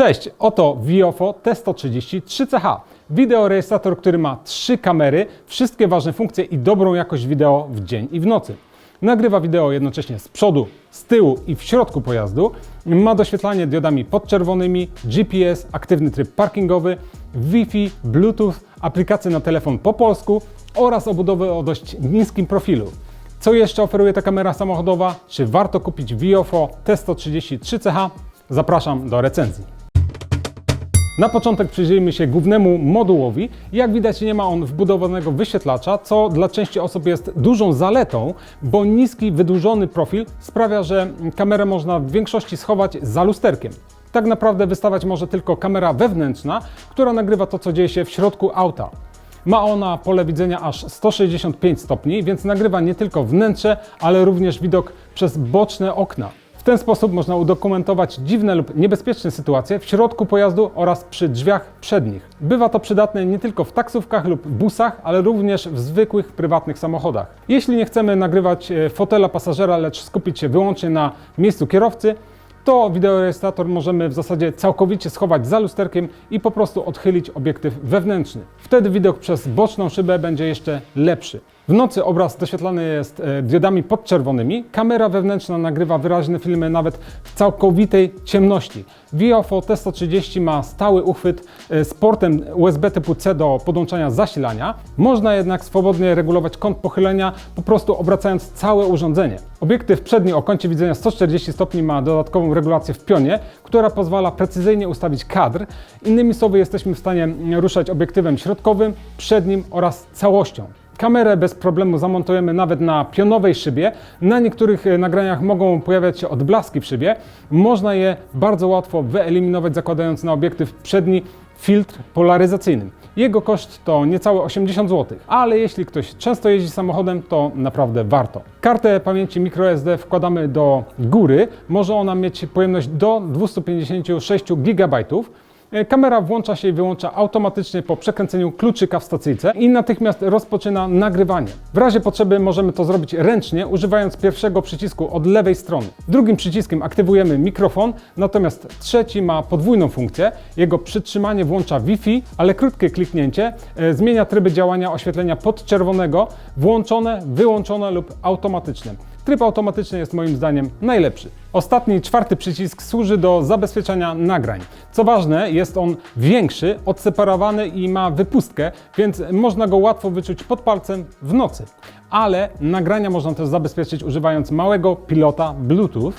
Cześć, oto Viofo T130 3CH. Wideorejestrator, który ma trzy kamery, wszystkie ważne funkcje i dobrą jakość wideo w dzień i w nocy. Nagrywa wideo jednocześnie z przodu, z tyłu i w środku pojazdu. Ma doświetlanie diodami podczerwonymi, GPS, aktywny tryb parkingowy, Wi-Fi, Bluetooth, aplikacje na telefon po polsku oraz obudowę o dość niskim profilu. Co jeszcze oferuje ta kamera samochodowa? Czy warto kupić Viofo T130 3CH? Zapraszam do recenzji. Na początek przyjrzyjmy się głównemu modułowi. Jak widać nie ma on wbudowanego wyświetlacza, co dla części osób jest dużą zaletą, bo niski, wydłużony profil sprawia, że kamerę można w większości schować za lusterkiem. Tak naprawdę wystawać może tylko kamera wewnętrzna, która nagrywa to, co dzieje się w środku auta. Ma ona pole widzenia aż 165 stopni, więc nagrywa nie tylko wnętrze, ale również widok przez boczne okna. W ten sposób można udokumentować dziwne lub niebezpieczne sytuacje w środku pojazdu oraz przy drzwiach przednich. Bywa to przydatne nie tylko w taksówkach lub busach, ale również w zwykłych prywatnych samochodach. Jeśli nie chcemy nagrywać e, fotela pasażera, lecz skupić się wyłącznie na miejscu kierowcy, to wideorejestrator możemy w zasadzie całkowicie schować za lusterkiem i po prostu odchylić obiektyw wewnętrzny. Wtedy widok przez boczną szybę będzie jeszcze lepszy. W nocy obraz doświetlany jest e, diodami podczerwonymi. Kamera wewnętrzna nagrywa wyraźne filmy nawet w całkowitej ciemności. Viofo T130 ma stały uchwyt e, z portem USB typu C do podłączania zasilania. Można jednak swobodnie regulować kąt pochylenia, po prostu obracając całe urządzenie. Obiektyw przedni o kącie widzenia 140 stopni ma dodatkową regulację w pionie, która pozwala precyzyjnie ustawić kadr. Innymi słowy, jesteśmy w stanie ruszać obiektywem środkowym, przednim oraz całością. Kamerę bez problemu zamontujemy nawet na pionowej szybie. Na niektórych e, nagraniach mogą pojawiać się odblaski w szybie. Można je bardzo łatwo wyeliminować zakładając na obiektyw przedni filtr polaryzacyjny. Jego koszt to niecałe 80 zł, ale jeśli ktoś często jeździ samochodem, to naprawdę warto. Kartę pamięci microSD wkładamy do góry. Może ona mieć pojemność do 256 GB. E, Kamera włącza się i wyłącza automatycznie po przekręceniu kluczyka w stacyjce i natychmiast rozpoczyna nagrywanie. W razie potrzeby możemy to zrobić ręcznie, używając pierwszego przycisku od lewej strony. Drugim przyciskiem aktywujemy mikrofon, natomiast trzeci ma podwójną funkcję. Jego przytrzymanie włącza Wi-Fi, ale krótkie kliknięcie e, zmienia tryby działania oświetlenia podczerwonego, włączone, wyłączone lub automatyczne. Tryb automatyczny jest moim zdaniem najlepszy. Ostatni, czwarty przycisk służy do zabezpieczania nagrań. Co ważne, jest on większy, odseparowany i ma wypustkę, więc można go łatwo wyczuć pod palcem w nocy. Ale nagrania można też zabezpieczyć używając małego pilota Bluetooth,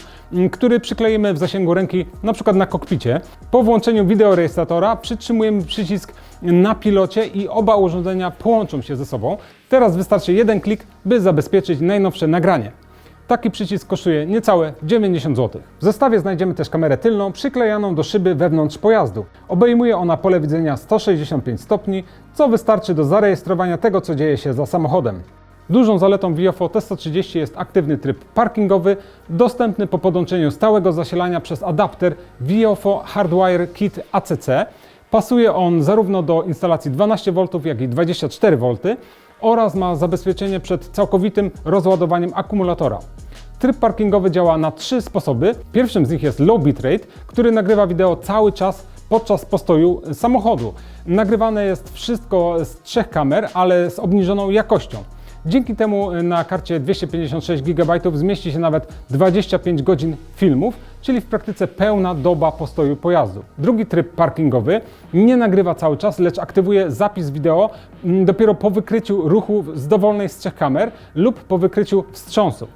który przykleimy w zasięgu ręki, na przykład na kokpicie. Po włączeniu wideorejestratora przytrzymujemy przycisk na pilocie i oba urządzenia połączą się ze sobą. Teraz wystarczy jeden klik, by zabezpieczyć najnowsze nagranie. Taki przycisk kosztuje niecałe 90 zł. W zestawie znajdziemy też kamerę tylną przyklejaną do szyby wewnątrz pojazdu. Obejmuje ona pole widzenia 165 stopni, co wystarczy do zarejestrowania tego, co dzieje się za samochodem. Dużą zaletą Viofo T130 jest aktywny tryb parkingowy, dostępny po podłączeniu stałego zasilania przez adapter Viofo Hardwire Kit ACC. Pasuje on zarówno do instalacji 12V, jak i 24V oraz ma zabezpieczenie przed całkowitym rozładowaniem akumulatora. Tryb parkingowy działa na trzy sposoby. Pierwszym z nich jest low bitrate, który nagrywa wideo cały czas podczas postoju samochodu. Nagrywane jest wszystko z trzech kamer, ale z obniżoną jakością. Dzięki temu na karcie 256 GB zmieści się nawet 25 godzin filmów, czyli w praktyce pełna doba postoju pojazdu. Drugi tryb parkingowy nie nagrywa cały czas, lecz aktywuje zapis wideo mm, dopiero po wykryciu ruchu z dowolnej z trzech kamer lub po wykryciu wstrząsu.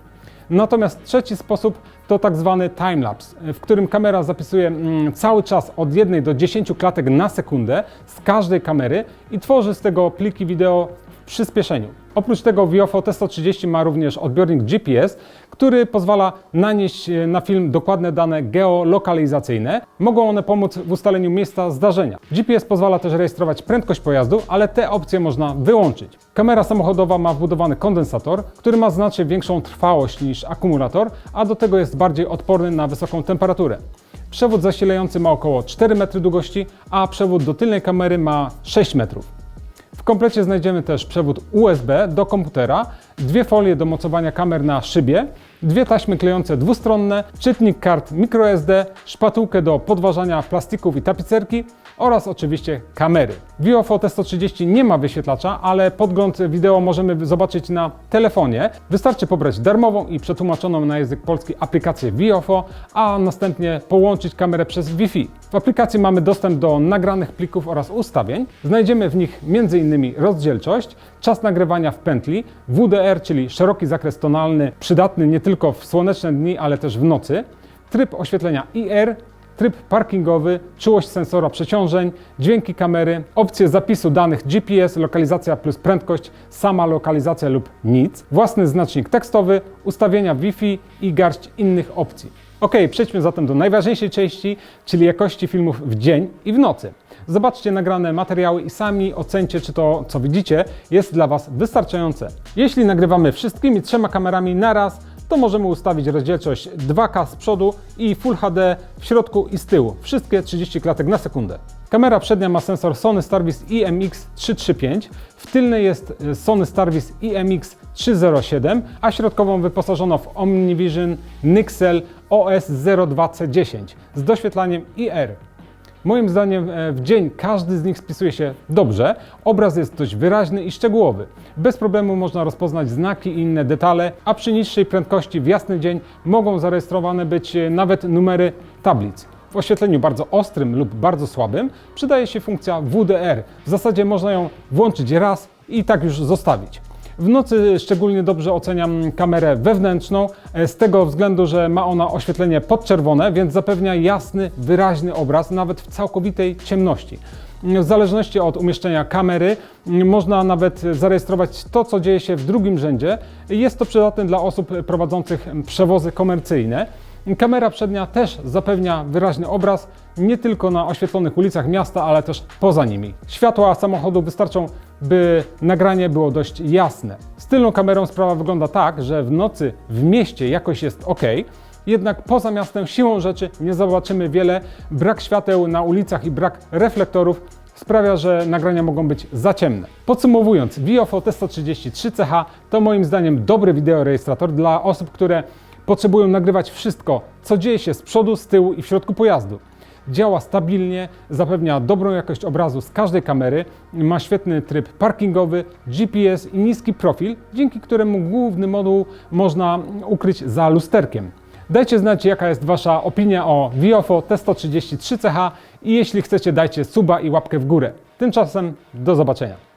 Natomiast trzeci sposób to tak zwany timelapse, w którym kamera zapisuje mm, cały czas od 1 do 10 klatek na sekundę z każdej kamery i tworzy z tego pliki wideo w przyspieszeniu. Oprócz tego Viofo T130 ma również odbiornik GPS, który pozwala nanieść e, na film dokładne dane geolokalizacyjne. Mogą one pomóc w ustaleniu miejsca zdarzenia. GPS pozwala też rejestrować prędkość pojazdu, ale te opcje można wyłączyć. Kamera samochodowa ma wbudowany kondensator, który ma znacznie większą trwałość niż akumulator, a do tego jest bardziej odporny na wysoką temperaturę. Przewód zasilający ma około 4 metry długości, a przewód do tylnej kamery ma 6 metrów. W komplecie znajdziemy też przewód USB do komputera, dwie folie do mocowania kamer na szybie, dwie taśmy klejące dwustronne, czytnik kart microSD, szpatułkę do podważania plastików i tapicerki oraz oczywiście kamery. Viofo T130 nie ma wyświetlacza, ale podgląd wideo możemy zobaczyć na telefonie. Wystarczy pobrać darmową i przetłumaczoną na język polski aplikację Viofo, a następnie połączyć kamerę przez Wi-Fi. W aplikacji mamy dostęp do nagranych plików oraz ustawień. Znajdziemy w nich m.in. rozdzielczość, czas nagrywania w pętli, WDR, czyli szeroki zakres tonalny, przydatny nie tylko w słoneczne dni, ale też w nocy, tryb oświetlenia IR, tryb parkingowy, czułość sensora przeciążeń, dźwięki kamery, opcje zapisu danych GPS, lokalizacja plus prędkość, sama lokalizacja lub nic, własny znacznik tekstowy, ustawienia Wi-Fi i garść innych opcji. Ok, przejdźmy zatem do najważniejszej części, czyli jakości filmów w dzień i w nocy. Zobaczcie nagrane materiały i sami ocencie, czy to, co widzicie, jest dla Was wystarczające. Jeśli nagrywamy wszystkimi trzema kamerami naraz, to możemy ustawić rozdzielczość 2K z przodu i Full HD w środku i z tyłu. Wszystkie 30 klatek na sekundę. Kamera przednia ma sensor Sony Starvis IMX335, w tylnej jest Sony Starvis IMX307, a środkową wyposażono w OmniVision Nixel OS02C10 z doświetlaniem IR. Moim zdaniem e, w dzień każdy z nich spisuje się dobrze. Obraz jest dość wyraźny i szczegółowy. Bez problemu można rozpoznać znaki i inne detale, a przy niższej prędkości w jasny dzień mogą zarejestrowane być e, nawet numery tablic. W oświetleniu bardzo ostrym lub bardzo słabym przydaje się funkcja WDR. W zasadzie można ją włączyć raz i tak już zostawić. W nocy szczególnie dobrze oceniam kamerę wewnętrzną, e, z tego względu, że ma ona oświetlenie podczerwone, więc zapewnia jasny, wyraźny obraz nawet w całkowitej ciemności. W zależności od umieszczenia kamery można nawet zarejestrować to, co dzieje się w drugim rzędzie. Jest to przydatne dla osób prowadzących przewozy komercyjne. Kamera przednia też zapewnia wyraźny obraz, nie tylko na oświetlonych ulicach miasta, ale też poza nimi. Światła samochodu wystarczą, by nagranie było dość jasne. Z tylną kamerą sprawa wygląda tak, że w nocy w mieście jakoś jest ok, jednak poza miastem siłą rzeczy nie zobaczymy wiele. Brak świateł na ulicach i brak reflektorów sprawia, że nagrania mogą być za ciemne. Podsumowując, Viofo T133CH to moim zdaniem dobry wideorejestrator dla osób, które potrzebują nagrywać wszystko, co dzieje się z przodu, z tyłu i w środku pojazdu. Działa stabilnie, zapewnia dobrą jakość obrazu z każdej kamery, ma świetny tryb parkingowy, GPS i niski profil, dzięki któremu główny moduł można ukryć za lusterkiem. Dajcie znać, jaka jest Wasza opinia o Viofo T133CH i jeśli chcecie, dajcie suba i łapkę w górę. Tymczasem do zobaczenia.